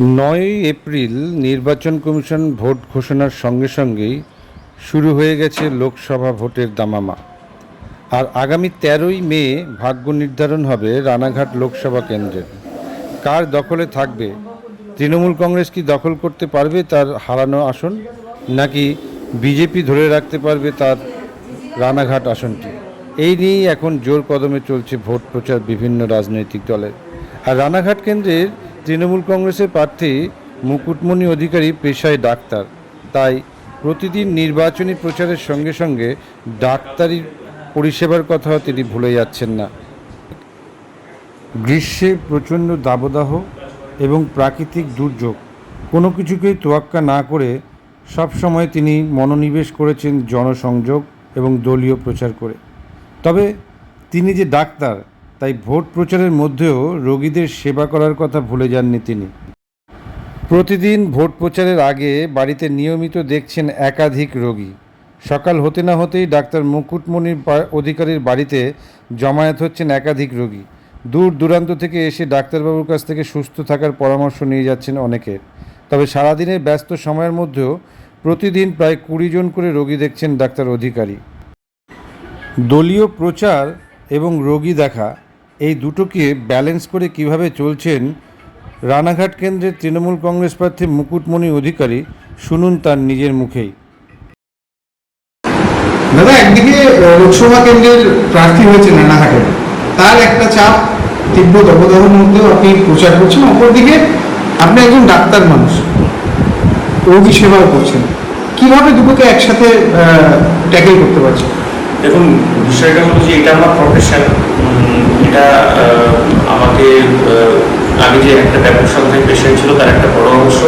নয়ই এপ্রিল নির্বাচন commission vote ঘোষণার সঙ্গে সঙ্গেই শুরু হয়ে গেছে লোকসভা ভোটের দামামা। আর আগামী তেরোই মে ভাগ্য নির্ধারণ হবে রানাঘাট লোকসভা কেন্দ্রের। কার দখলে থাকবে? তৃণমূল কংগ্রেস কি দখল করতে পারবে তার হারানো আসন? নাকি বিজেপি ধরে রাখতে পারবে তার রানাঘাট আসনটি? এই নিয়েই এখন জোর কদমে চলছে ভোট প্রচার বিভিন্ন রাজনৈতিক দলের। আর রানাঘাট কেন্দ্রের তৃণমূল কংগ্রেসের প্রার্থী মুকুটমণি অধিকারী পেশায় ডাক্তার। তাই প্রতিদিন নির্বাচনী প্রচারের সঙ্গে সঙ্গে ডাক্তারি পরিষেবার কথাও তিনি ভুলে যাচ্ছেন না। গ্রীষ্মে প্রচণ্ড দাবদাহ এবং প্রাকৃতিক দুর্যোগ, কোনো কিছুকেই তোয়াক্কা না করে সবসময় তিনি মনোনিবেশ করেছেন জনসংযোগ এবং দলীয় প্রচার করে। তবে তিনি যে ডাক্তার তাই ভোট প্রচারের মধ্যেও রোগীদের সেবা করার কথা ভুলে যাননি তিনি। প্রতিদিন ভোট প্রচারের আগে বাড়িতে নিয়মিত দেখছেন একাধিক রোগী। সকাল হতে না হতেই ডাক্তার মুকুটমণির অধিকারীর বাড়িতে জমায়েত হচ্ছেন একাধিক রোগী। দূর দূরান্ত থেকে এসে ডাক্তারবাবুর কাছ থেকে সুস্থ থাকার পরামর্শ নিয়ে যাচ্ছেন অনেকের তবে সারাদিনের ব্যস্ত সময়ের মধ্যেও প্রতিদিন প্রায় কুড়ি জন করে রোগী দেখছেন ডাক্তার অধিকারী। দলীয় প্রচার এবং রোগী দেখা এই দুটোকে ব্যালেন্স করে কীভাবে চলছেন রানাঘাট কেন্দ্রের তৃণমূল কংগ্রেস প্রার্থী মুকুটমণি অধিকারী শুনুন তার নিজের মুখেই। দাদা একদিকে লোকসভা কেন্দ্রের প্রার্থী হয়েছেন রানাঘাটে। তার একটা চাপ তীব্র দবদাহের মধ্যেও আপনি প্রচার করছেন। অপরদিকে আপনি একজন ডাক্তার মানুষ। রোগী সেবাও করছেন। কীভাবে দুটোকে একসাথে ট্যাকেল করতে পারছেন? দেখুন বিষয়টা হলো যে এটা আমার প্রফেশন আগে যে একটা ব্যাপক সংখ্যায় পেশেন্ট ছিল, তার একটা বড় অংশ।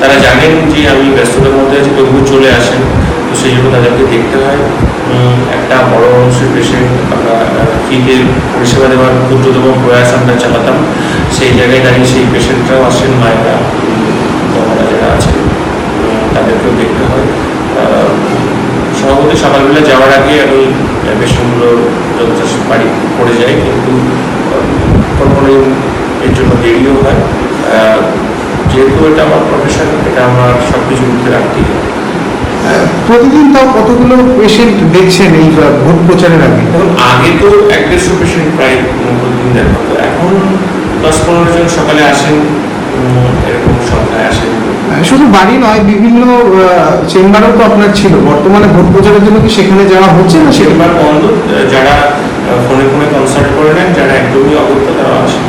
তারা জানেন যে আমি ব্যস্ততার মধ্যে আছি, তবুও চলে আসেন। তো সেই জন্য তাদেরকে দেখতে হয়। একটা বড় অংশের পেশেন্ট আমরা ফ্রিতে পরিষেবা দেওয়ার ক্ষুদ্রতম প্রয়াস আমরা চালাতাম। সেই জায়গায় দাঁড়িয়ে সেই পেশেন্টরাও আসেন, মায়েরা বাবারা যারা আছেন তাদেরকেও দেখতে হয়। সভাপতি সকালবেলা যাওয়ার আগে আমি পেশেন্টগুলো যথেষ্ট বাড়ি পড়ে যাই কিন্তু কখনো এর জন্য দেরিও হয়। যেহেতু এটা আমার প্রফেশন এটা আমার সব কিছু মধ্যে রাখতেই প্রতিদিন তাও কতগুলো পেশেন্ট দেখছেন এই ভোট প্রচারের আগে? এখন আগে তো এক দেড়শো পেশেন্ট প্রায় প্রতিদিন দেখা হতো এখন দশ পনেরো জন সকালে আসেন এরকম সংখ্যায় আসেন। শুধু বাড়ি নয় বিভিন্ন চেম্বারও তো আপনার ছিল। বর্তমানে ভোট প্রচারের জন্য কি সেখানে যাওয়া হচ্ছে না? সেবার বন্ধ। যারা ফোনে ফোনে কনসাল্ট করে নেন যারা একদমই অগত্য তারা আসেন।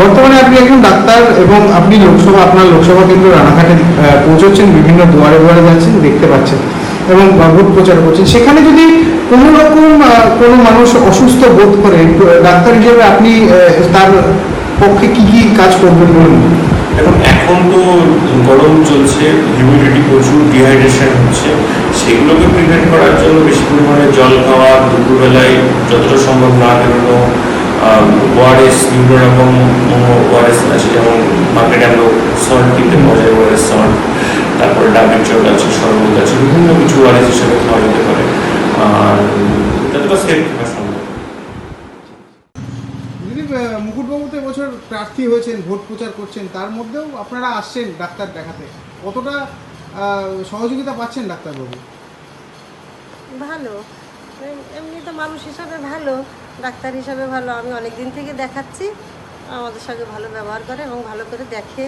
বর্তমানে আপনি একজন ডাক্তার এবং আপনি লোকসভা, আপনার লোকসভা কেন্দ্র রানাঘাটে পৌঁছচ্ছেন, বিভিন্ন দুয়ারে দুয়ারে যাচ্ছেন, দেখতে পাচ্ছেন এবং ভোট প্রচার করছেন। সেখানে যদি কোনো রকম কোনো মানুষ অসুস্থ বোধ করে, ডাক্তার হিসেবে আপনি তার পক্ষে কি কি কাজ করবেন বলুন? এখন এখন তো গরম চলছে হিউমিডিটি প্রচুর ডিহাইড্রেশন হচ্ছে। সেগুলোকে প্রিভেন্ট করার জন্য বেশি পরিমাণে জল খাওয়া, দুপুরবেলায় যতটা সম্ভব না বেরোনো ওয়ারেস বিভিন্ন রকম ওয়ারেস আছে যেমন মার্কেটে আমরা সল্ট কিনতে পাওয়া যায় ওয়ারেস সল্ট তারপরে ডাবের জল আছে শরবত আছে বিভিন্ন কিছু ওয়ারেস হিসেবে খাওয়া যেতে পারে। আর যতটা সেফ থাকা সম্ভব। যদি মুকুটবাবুতে বছর প্রার্থী হয়েছেন ভোট প্রচার করছেন তার মধ্যেও আপনারা আসছেন ডাক্তার দেখাতে। কতটা সহযোগিতা পাচ্ছেন ডাক্তারবাবু? ভালো। এম- এমনি তো মানুষ হিসাবে ভালো। ডাক্তার হিসাবে ভালো আমি অনেক দিন থেকে দেখাচ্ছি। আমাদের সঙ্গে ভালো ব্যবহার করে এবং ভালো করে দেখে।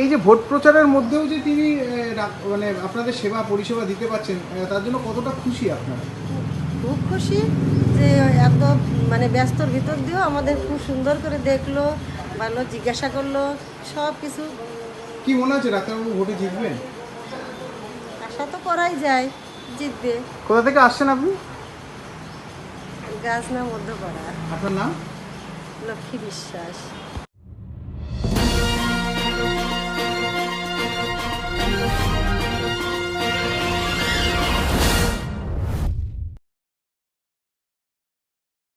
এই যে ভোট প্রচারের মধ্যেও যে তিনি মানে আপনাদের সেবা পরিষেবা দিতে পারছেন তার জন্য কতটা খুশি আপনারা? খুব খুশি যে এত মানে ব্যস্তর ভিতর দিয়েও আমাদের খুব সুন্দর করে দেখল ভালো জিজ্ঞাসা করল সব কিছু। কি মনে হচ্ছে ডাক্তারবাবু ভোটে জিতবেন? আশা তো করাই যায় জিতবে। কোথা থেকে আসছেন আপনি? গাছ না মধ্যপাড়া আপনার নাম? লক্ষ্মী বিশ্বাস।